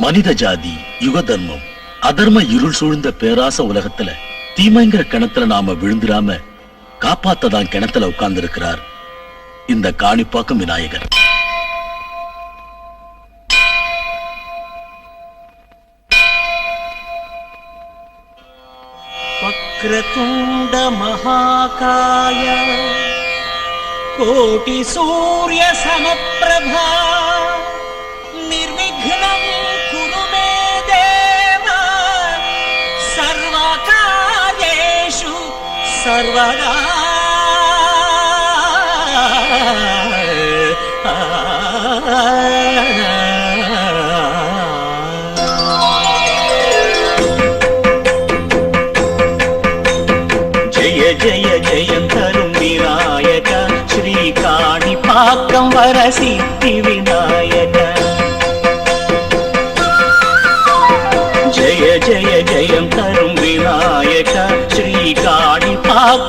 மனித ஜாதி யுக தர்மம் அதர்ம இருள் சூழ்ந்த பேராச உலகத்துல தீமைங்கிற கிணத்துல நாம விழுந்துடாம காப்பாத்ததான் கிணத்துல உட்கார்ந்து இருக்கிறார் இந்த காணிப்பாக்கும் விநாயகர். வக்ரதுண்ட மகாகாய கோட்டி சூரிய சமப்பிரபா சர்வதா ஜெய ஜெய ஜெயம் தரும் விநாயக ஸ்ரீ காணி பாக்கம் வர சித்தி விநாயக.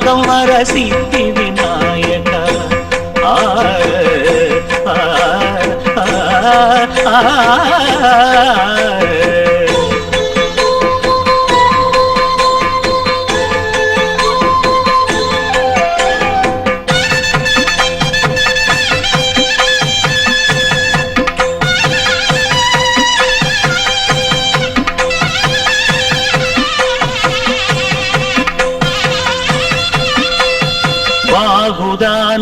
பாக்கம் வர சித்தி விநாயகா ஆ, ஆ, ஆ,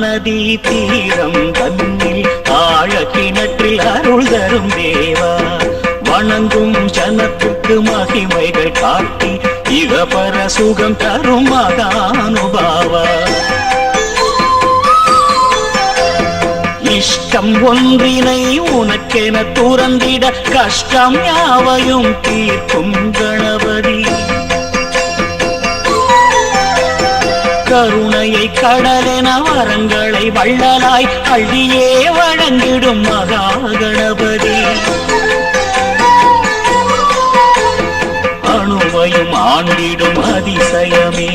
ஆ. தீரம் தன்னில் ஆழ கிணற்றில் அருள் தரும் தேவா வணங்கும் ஜனத்துக்கு மகிமைகள் காட்டி இகபர சுகம் தரும் மகானுபாவா இஷ்டம் ஒன்றினை உனக்கென துறந்திட கஷ்டம் யாவையும் தீர்க்கும் கணபதி கருணையை கடலென வரங்களை வள்ளலாய் அள்ளியே வழங்கிடும் மகா கணபதி. அணுவையும் ஆண்டிடும் அதிசயமே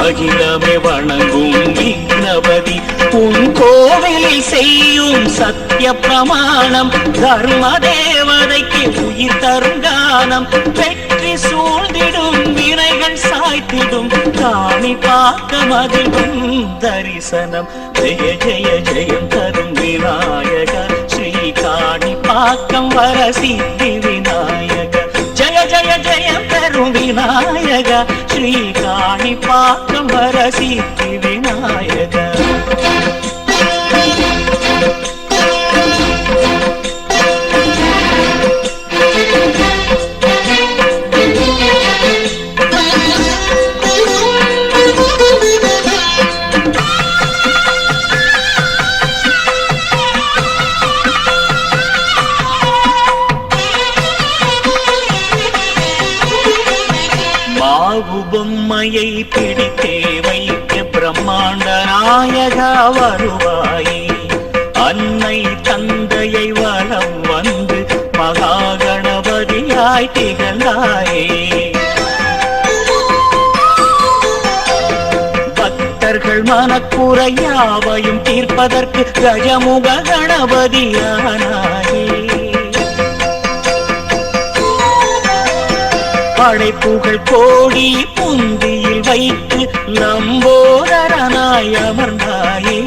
அகிலமே வணங்கும் விக்னபதி. உன் கோவிலில் செய்யும் சத்திய பிரமாணம் தர்ம தேவதைக்கு உயிர் தரும் தானம் பெற்ற வெற்றி சூழ்ந்திடும் வினைகள் சாய்த்திடும். காணி பார்க்க மகிழும் தரிசனம். ஜெய ஜெய ஜெயம் தரும் விநாயக ஸ்ரீ காணி பாக்கம் வர சித்தி விநாயக ஜெய ஜெய ஜெயம் தரும் விநாயக ஸ்ரீ காணி பாக்கம் வர சித்தி விநாயகர். வருவாயே அன்னை தந்தையை வளம் வந்து மகா கணபதியாய் திகழ்ந்தாயே. பக்தர்கள் மனக்குறையாவையும் தீர்ப்பதற்கு கஜமுக கணபதியானாயே படைப்புகள் கோடி புந்தியில் வைத்து நம்போதரனாய் அமர்ந்தாயே.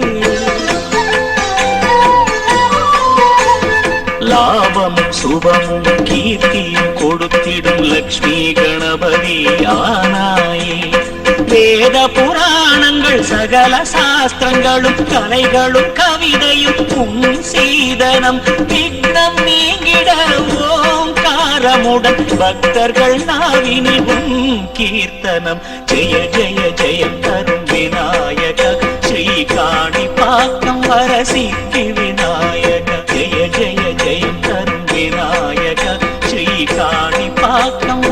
லாபமும் சுபமும் கீர்த்தியும் கொடுத்திடும் லக்ஷ்மி கணபதி ஆனாயே வேத புராணங்கள் சகல சாஸ்திரங்களும் கலைகளும் கவிதையும் உன் சீதனம் விக்னம் நீங்கிட ஓங்காரமுடன் பக்தர்கள் நாவினில் கீர்த்தனம். ஜெய ஜெய ஜெய தரும் விநாயக ஸ்ரீ காணி பாக்கம் வர சித்தி விநாயக ஜெய ஜெய ஜெய தரும் விநாயக ஸ்ரீ காணி பாக்கம்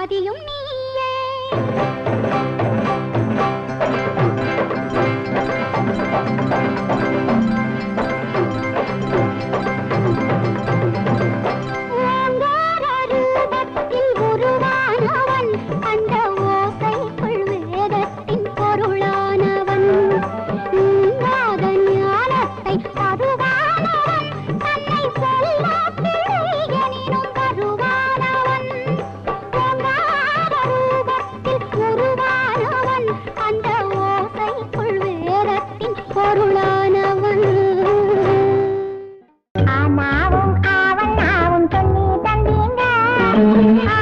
பதியும் நீயே. Thank you.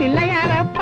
பிள்ளையாரப்ப.